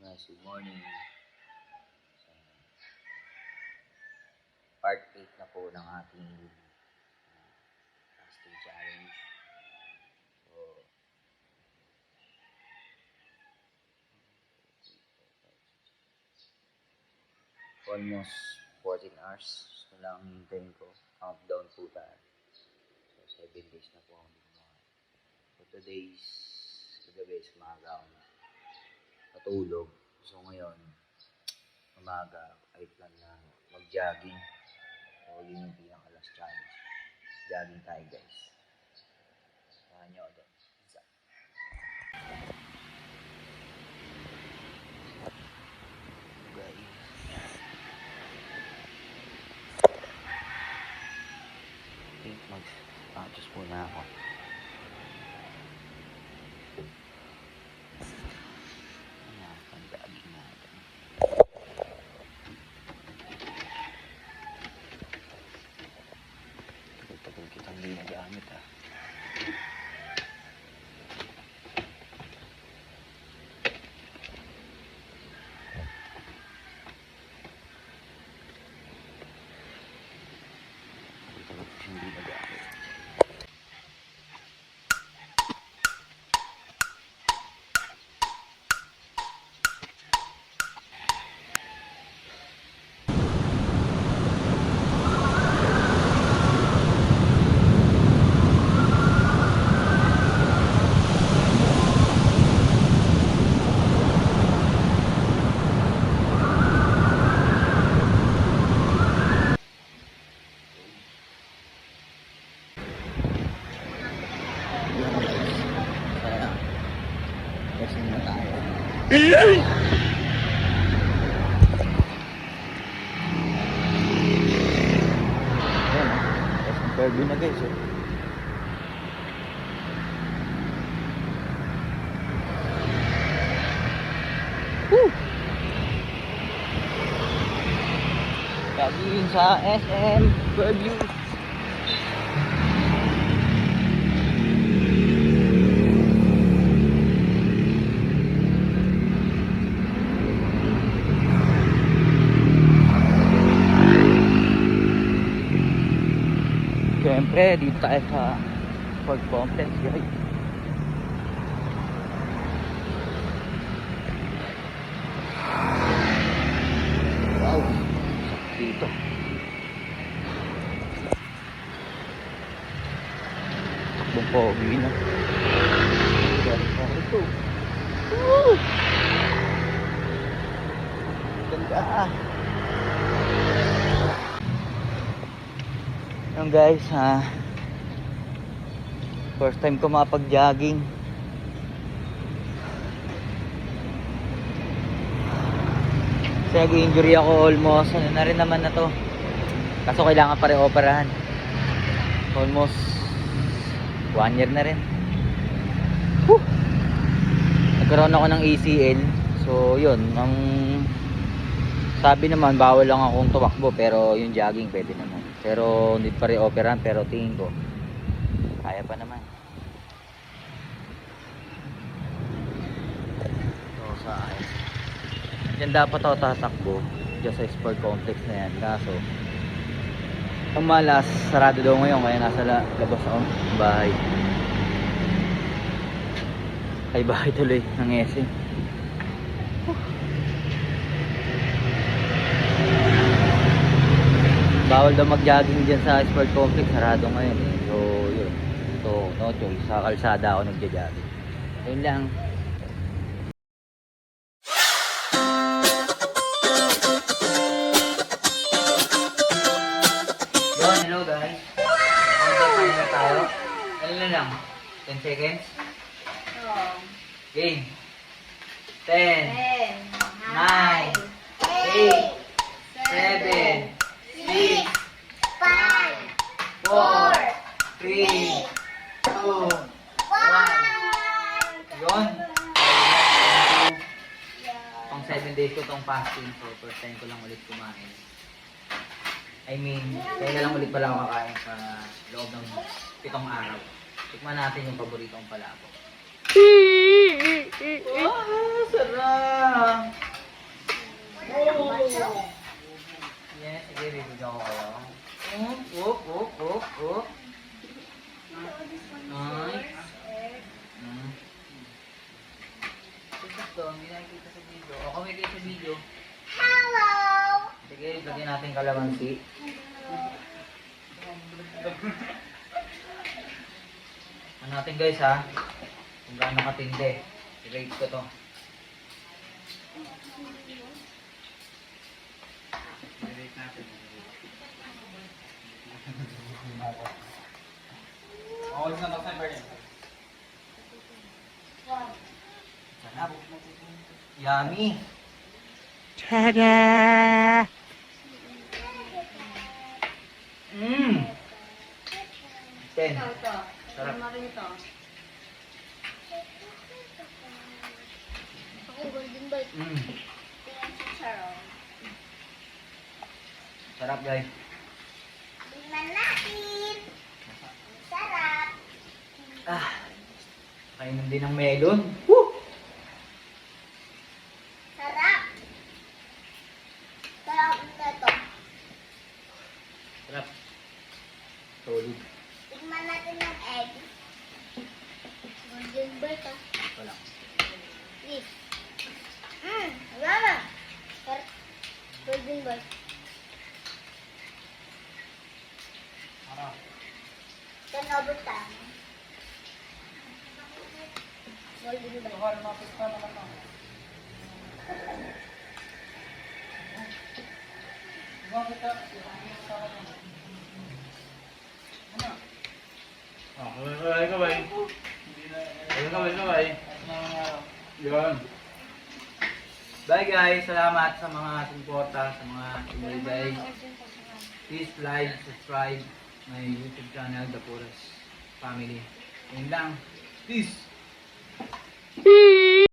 Good morning. So, part 8 na po ng ating uh, fasting challenge. So, almost 14 hours na lang ang hintayin ko. Countdown po tayo. So, 7 days na po ang. So, today's, kagabi is umaga ako natulog. So ngayon, umaga, ay plan na mag-jogging. So yun yung pinaka-last challenge. Jogging tayo guys. Samahan nyo. Guys. Okay, mag-patos muna ako. Hindi nagamit ah. Hindi nagamit. Kaya, lasing na Kirby na guys. Oh. Woo! Jogging sa SM Fairview. Siyempre, dito tayo sa Ford Complex, guys. Wow, dito. Takbong pogi na. Galing pa ito. Woo! Ganda ah. Yung guys, ha. First time ko mapag-jogging. Kasi nag-injury ako almost, ano na rin naman na to. Kaso kailangan pa rin operahan. Almost one year na rin. Whew! Nagkaroon ako ng ACL. So, yun. Ang sabi naman, bawal lang akong tumakbo. Pero yung jogging, pwede naman. Pero hindi pa rin operahan. Pero tingin ko, kaya pa naman. So, sa Yan dapat ako tatakbo. Diyan sa sport complex na yan. Kaso, ang malas, sarado daw ngayon. Kaya nasa la- labas ako bahay. Ay, bahay tuloy ng SM. Bawal daw mag-jogging dyan sa sport complex. Sarado ngayon. eh. So, yun. So, no choice. Sa kalsada ako nagja-jogging. Ayun lang. Yun, hello guys. Na tayo. Ano lang? 10 seconds? Game. 10, 9, 7 days ko tong fasting. So, first time ko lang ulit kumain. I mean, kaya lang ulit pala ako kakain sa loob ng pitong araw. Tikman natin yung paborito kong palabok. Wow, gusto, hindi nakikita sa video. O kung may sa video, Hello! sige, lagyan natin kalamansi. Ano natin guys ha? Kung gaano katindi. I-rate ko to. I-rate natin. Okay na ba yun? Sarap. Yummy. Mmm. Ten. Ito, ito. Sarap. Ano rin ito? Ako, golden bite. Mmm. Sarap guys. Tingnan natin. Sarap. Ah. Kainom din ng melon. Woo! Sarap. Sarap nito. Sarap. Solid. Tingnan natin yung egg. Golden bite ah. Wala. Please. Mmm, wala na. Sarap. Golden bite. Ano? Turnover time. Golden bite. Mahal pista naman ako. Bakit ka? Ano? Kaway. Hindi na. Kaway, kaway, kaway. Yun. Bye guys. Salamat sa mga suporta, sa mga sumibay. Please like, subscribe my YouTube channel, The Puras Family. Yun lang. Peace!